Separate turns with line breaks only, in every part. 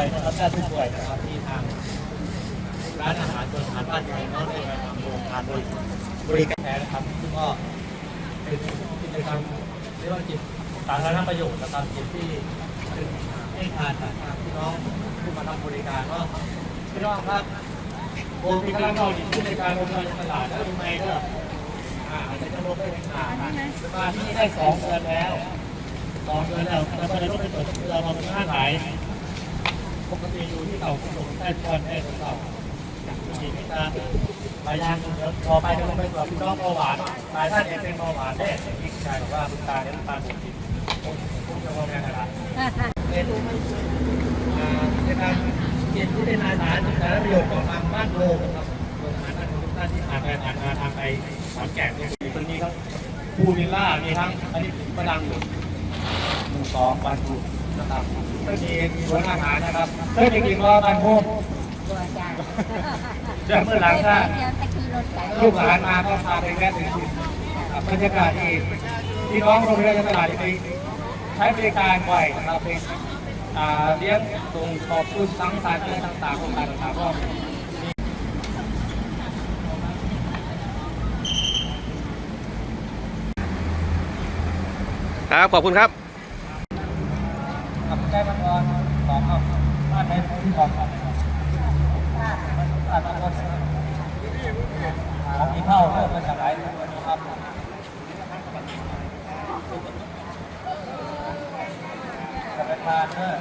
รับแพทย์ผู้ป่วยนะครับที่ทางร้านอาหารบนอาหารบ้านไทยเนาะได้มาทำโรงทานบริบริการแทนนะครับซึ่งก็เป็นกิจกรรมเรียกว่าจิตสาธารณประโยชน์นะครับจิตที่เป็นให้ทานจากทางพี่น้องที่มาทำบริการก็พี่น้องครับโอมีกำลังเราดีที่ในการลงทุนตลาดแล้วทำไมก็อ่าอาจจะลงได้เป็นขามาที่ได้สองเดือนแล้วตอนเดือนแล้วเราก็เลยต้องไปเปิดเรามาเป็นห้าขาย ปกติอยู่ที่เก่าขนมใต้ตอนแอร์ของเราปกติไม่ตามพยายามพอไปเดี๋ยวลงไปตรวจน้องเบาหวานหลายท่านเองเป็นเบาหวานได้ที่ชายบอกว่าคุณตาเนี่ยน้ำตาลหกสิบผมผมจะบอกแม่นะครับเป็นอ่าในการเก็บที่เป็นอาหารสารประโยชน์ของทางบ้านโลกนะครับโรงอาหารท่านทุกท่านที่ผ่านไปผ่านมาทางไปขอนแก่นเนี่ยตรงนี้ครับภูวิลล่ามีทั้งอันนี้ประดังอยู่หมู่สองบ้านพู นะครับก็มีสวนอาหารนะครับเพื่อจริงๆว่าบ้านพูจะเมื่อหลังถ้าลูกหลานมาก็พาไปแวะถึงที่บรรยากาศที่พี่น้องโรงเรียนตลาดไปใช้บริการบ่อยนะครับเป็นเลี้ยงส่งขอบคุณสังสรรค์อะไรต่างๆโครงการต่างๆก็
ครับ ขอบคุณครับ
ใกล้บ้านรอนของครับบ้านในที่ของครับบ้านบ้านรอน ของมีเข้าเริ่มมาจากหลายตัวนะครับจะไปทานเนอะ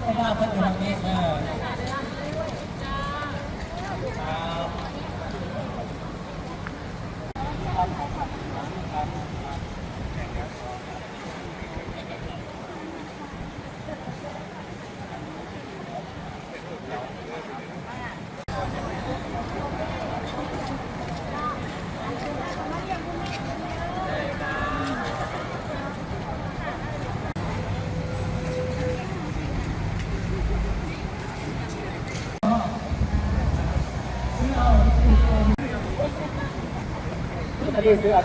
ไม่ว่าเพื่อนอยู่ตรงนี้เออครับ จะรีบซื้อเ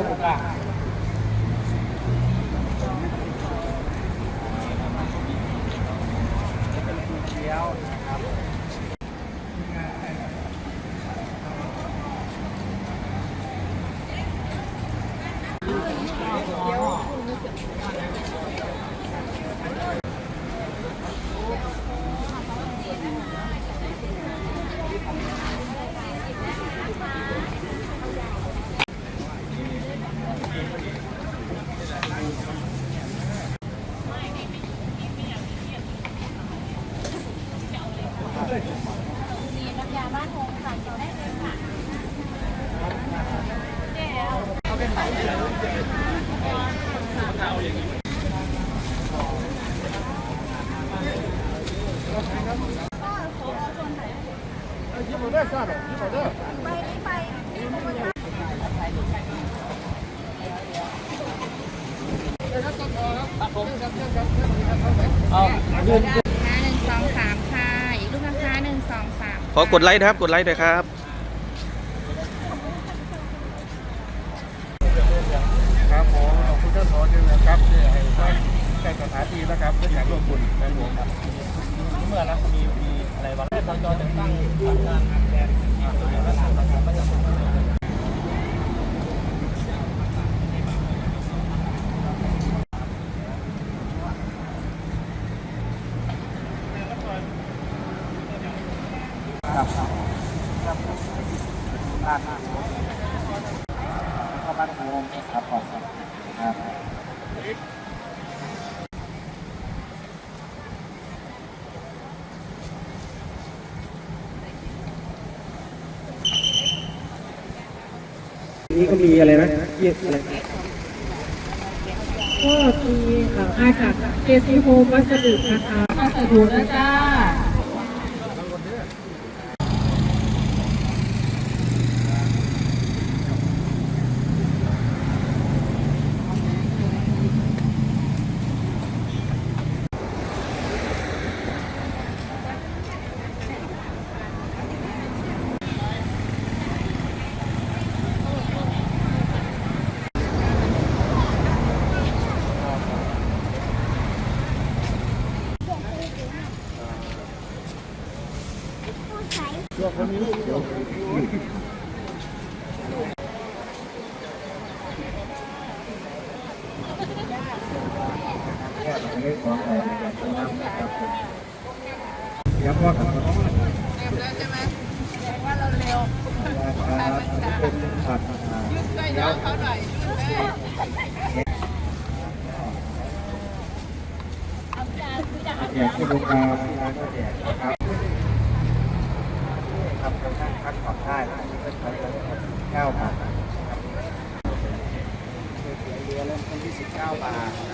อาทุกอย่างเอายืน
หนึ่งส
ขอกดไลค์นะครับ กดไลค์ด้วยครับ
ครับผมขอบคุณท่านสอนด้วยนะครับที่ให้ท่านแจ้สถานที่นะครับเพื่ออยากร่วมบุญในหลวงครับเมื่อนะมีมีอะไรวันแรกเราจะตั้งทำงานแทนอ่าตัวอย่างละสามนะครับไม่ต้องครับครับครับบ้านเข้าบ้านโฮมครับขอบคุณครับ
นี่ก็มีอะไรนะเรียกอะไร
ก็มีเอ่อมาจากเจซีโฮมวัสดุนะคะวัสดุนะจ้า
ยับว่ากัน
เต็มแล้วใช่ไหมแสดงว่าเราเร็ว
เป็นผัด
ช่วยน้องเขาหน่อยช่วย
แจกที่โรงพยาบาลที่ร้านก็แจกนะครับครับกระทั่งพักผ่อนได้อันนี้ก็ใช้เก้าบาทนะครับเรือเริ่มต้นที่สิบเก้าบาทนะครับแวะไปซื้อทานได้